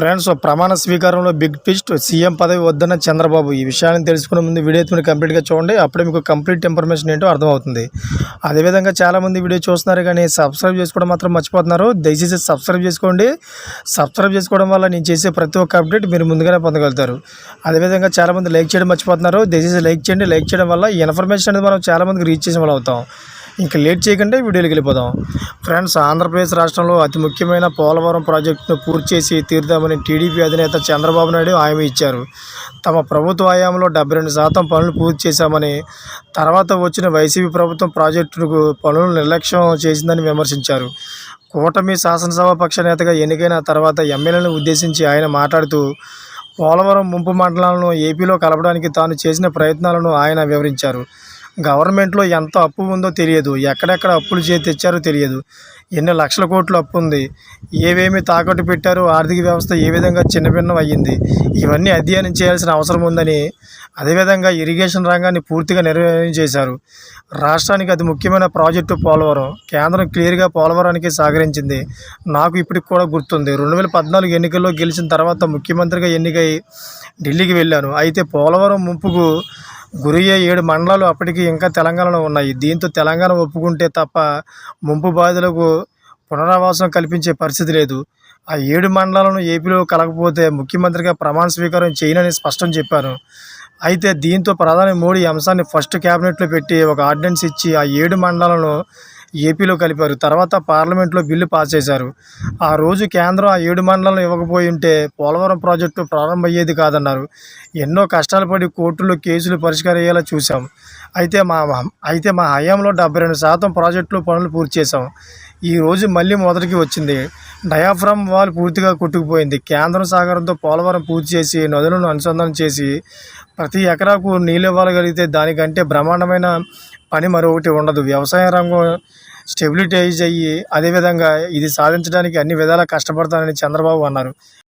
Friends ప్రమాణ స్వీకారంలో big twist CM పదవి వద్దన్న చంద్రబాబు. ఈ విషయాన్ని తెలుసుకునే ముందు వీడియో మీరు కంప్లీట్గా చూడండి. అప్పుడే మీకు కంప్లీట్ ఇన్ఫర్మేషన్ ఏంటో అర్థమవుతుంది. అదేవిధంగా చాలామంది వీడియో చూస్తున్నారు కానీ సబ్స్క్రైబ్ చేసుకోవడం మాత్రం మర్చిపోతున్నారు. దయచేసి సబ్స్క్రైబ్ చేసుకోండి. సబ్స్క్రైబ్ చేసుకోవడం వల్ల నేను చేసే ప్రతి ఒక్క అప్డేట్ మీరు ముందుగానే పొందగలుగుతారు. అదేవిధంగా చాలామంది లైక్ చేయడం మర్చిపోతున్నారు. దయచేసి లైక్ చేయండి. లైక్ చేయడం వల్ల ఈ ఇన్ఫర్మేషన్ అనేది మనం చాలామందికి రీచ్ చేసిన వాళ్ళు అవుతాం. ఇంకా లేట్ చేయకుండా వీడియోకి వెళ్ళిపోదాం. ఫ్రెండ్స్ ఆంధ్రప్రదేశ్ రాష్ట్రంలో అతి ముఖ్యమైన పోలవరం ప్రాజెక్టును పూర్తి చేసి తీరుదామని టీడీపీ అధినేత చంద్రబాబు నాయుడు హామీ ఇచ్చారు. తమ ప్రభుత్వ హయాంలో డెబ్బై రెండు శాతం పనులు పూర్తి చేశామని తర్వాత వచ్చిన వైసీపీ ప్రభుత్వం ప్రాజెక్టుకు పనులు నిర్లక్ష్యం చేసిందని విమర్శించారు. కూటమి శాసనసభాపక్ష నేతగా ఎన్నికైన తర్వాత ఎమ్మెల్యేలను ఉద్దేశించి ఆయన మాట్లాడుతూ పోలవరం ముంపు మండలాలను ఏపీలో కలపడానికి తాను చేసిన ప్రయత్నాలను ఆయన వివరించారు. గవర్నమెంట్లో ఎంత అప్పు ఉందో తెలియదు. ఎక్కడెక్కడ అప్పులు చేసి తెచ్చారో తెలియదు. ఎన్ని లక్షల కోట్లు అప్పు ఉంది. ఏవేమి తాకట్టు పెట్టారో ఆర్థిక వ్యవస్థ ఏ విధంగా చిన్నభిన్నం అయ్యింది ఇవన్నీ అధ్యయనం చేయాల్సిన అవసరం ఉందని అదేవిధంగా ఇరిగేషన్ రంగాన్ని పూర్తిగా నిర్వహణ చేశారు. రాష్ట్రానికి అతి ముఖ్యమైన ప్రాజెక్టు పోలవరం. కేంద్రం క్లియర్గా పోలవరానికి సహకరించింది. నాకు ఇప్పటికి కూడా గుర్తుంది. రెండు వేల పద్నాలుగు ఎన్నికల్లో గెలిచిన తర్వాత ముఖ్యమంత్రిగా ఎన్నికై ఢిల్లీకి వెళ్ళాను. అయితే పోలవరం ముంపుకు గురయ్యే ఏడు మండలాలు అప్పటికి ఇంకా తెలంగాణలో ఉన్నాయి. దీంతో తెలంగాణ ఒప్పుకుంటే తప్ప ముంపు బాధితులకు పునరావాసం కల్పించే పరిస్థితి లేదు. ఆ ఏడు మండలాలను ఏపీలో కలగకపోతే ముఖ్యమంత్రిగా ప్రమాణ స్వీకారం చేయనని స్పష్టం చెప్పారు. అయితే దీంతో ప్రధాని మోడీ అంశాన్ని ఫస్ట్ క్యాబినెట్లో పెట్టి ఒక ఆర్డినెన్స్ ఇచ్చి ఆ ఏడు మండలాలను ఏపీలో కలిపారు. తర్వాత పార్లమెంట్లో బిల్లు పాస్ చేశారు. ఆ రోజు కేంద్రం ఆ ఏడు మండలాలను ఇవ్వకపోయి ఉంటే పోలవరం ప్రాజెక్టు ప్రారంభమయ్యేది కాదన్నారు. ఎన్నో కష్టాలు పడి కోర్టులో కేసులు పరిష్కారం అయ్యేలా చూసాం అయితే మా అయితే మా హయాంలో డెబ్బై రెండు శాతం ప్రాజెక్టులు పనులు పూర్తి చేశాం. ఈ రోజు మళ్ళీ మొదటికి వచ్చింది. డయాఫ్రమ్ వాల్ పూర్తిగా కొట్టుకుపోయింది. కేంద్రం సాగరంతో పోలవరం పూర్తి చేసి నదులను అనుసంధానం చేసి ప్రతి ఎకరాకు నీళ్ళు ఇవ్వగలిగితే దానికంటే బ్రహ్మాండమైన పని మరొకటి ఉండదు. వ్యవసాయ రంగం స్టెబిలిటైజ్ అయ్యి అదేవిధంగా ఇది సాధించడానికి అన్ని విధాలా కష్టపడతానని చంద్రబాబు అన్నారు.